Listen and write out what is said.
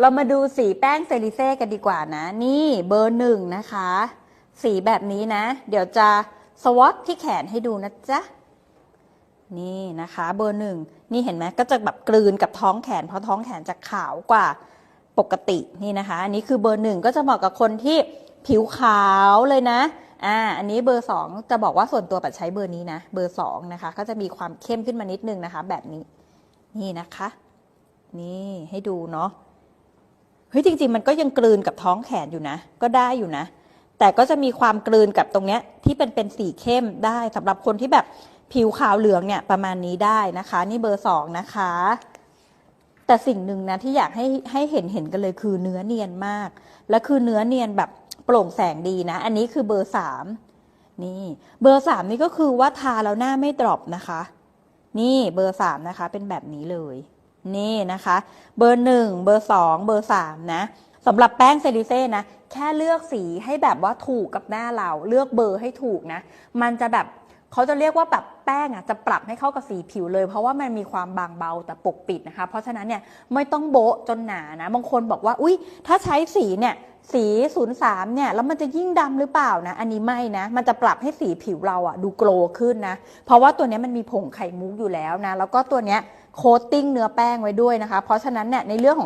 เรามาดูสีแป้งเซริเซ่กันดีกว่านะ นี่เบอร์หนึ่งนะคะ สีแบบนี้นะ เดี๋ยวจะสวอตที่แขนให้ดูนะจ๊ะ นี่นะคะ เบอร์หนึ่งนี่เห็นไหมก็จะแบบกลืนกับท้องแขน เพราะท้องแขนจะขาวกว่าปกตินี่นะคะ อันนี้คือเบอร์หนึ่งก็จะเหมาะกับคนที่ผิวขาวเลยนะอ่าอันนี้เบอร์สองจะบอกว่าส่วนตัวปัดใช้เบอร์นี้นะ เบอร์สองนะคะ ก็จะมีความเข้มขึ้นมานิดนึงนะคะ แบบนี้ นี่นะคะ นี่ให้ดูเนาะ ฮ้ยจริง ๆ มันก็ยังกลืนกับท้องแขนอยู่นะ ก็ได้อยู่นะ แต่ก็จะมีความกลืนกับตรงเนี้ยที่เป็นเป็นสีเข้มได้สำหรับคนที่แบบผิวขาวเหลืองเนี่ยประมาณนี้ได้นะคะ นี่เบอร์สองนะคะ แต่สิ่งหนึ่งนะที่อยากให้ให้เห็นเห็นกันเลยคือเนื้อเนียนมาก และคือเนื้อเนียนแบบโปร่งแสงดีนะ อันนี้คือเบอร์สามนี่เบอร์สามนี่ก็คือว่าทาแล้วหน้าไม่ดรอปนะคะ นี่เบอร์สามนะคะ เป็นแบบนี้เลย นี่นะคะ เบอร์หนึ่งเบอร์สองเบอร์สามนะสำหรับแป้งเซริเซ่นะ แค่เลือกสีให้แบบว่าถูกกับหน้าเรา เลือกเบอร์ให้ถูกนะ มันจะแบบเขาจะเรียกว่าแบบแป้งอะจะปรับให้เข้ากับสีผิวเลย เพราะว่ามันมีความบางเบาแต่ปกปิดนะคะ เพราะฉะนั้นเนี่ยไม่ต้องโบ๊ะจนหนานะบางคนบอกว่าอุ้ยถ้าใช้สีเนี่ยสี 03 เนี่ยแล้วมันจะยิ่งดำหรือเปล่านะ อันนี้ไม่นะ มันจะปรับให้สีผิวเราอะดูโกลว์ขึ้นนะ เพราะว่าตัวนี้มันมีผงไข่มุกอยู่แล้วนะ แล้วก็ตัวเนี้ย โคตติ้งเนื้อแป้งไว้ด้วยนะคะ เพราะฉะนั้นเนี่ยในเรื่องของ